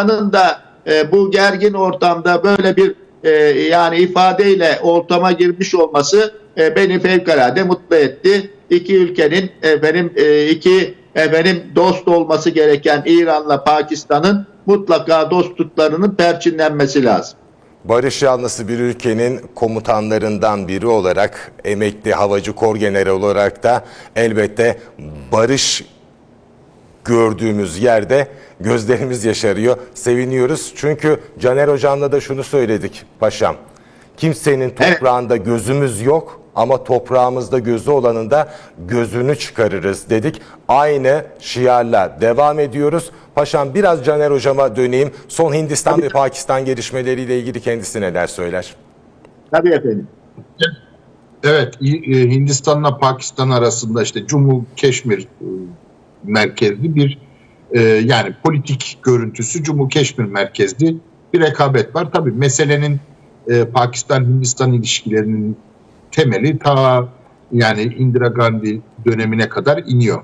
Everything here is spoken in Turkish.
Pakistan'ın da e, bu gergin ortamda böyle bir e, yani ifadeyle ortama girmiş olması e, beni fevkalade mutlu etti. İki ülkenin efendim e, iki efendim dost olması gereken İran'la Pakistan'ın mutlaka dostluklarının perçinlenmesi lazım. Barış yanlısı bir ülkenin komutanlarından biri olarak emekli havacı kor general olarak da elbette barış gördüğümüz yerde gözlerimiz yaşarıyor. Seviniyoruz çünkü Caner Hocam'la da şunu söyledik paşam. Kimsenin toprağında gözümüz yok ama toprağımızda gözü olanın da gözünü çıkarırız dedik. Aynı şiarla devam ediyoruz. Paşam biraz Caner Hocam'a döneyim. Son Hindistan ve Pakistan gelişmeleriyle ilgili kendisi neler söyler? Tabii efendim. Evet, e, Hindistan'la Pakistan arasında işte Cumhur Keşmir e, merkezli bir e, yani politik görüntüsü Cumhur Keşmir merkezli bir rekabet var. Tabii meselenin e, Pakistan-Hindistan ilişkilerinin temeli ta yani Indira Gandhi dönemine kadar iniyor.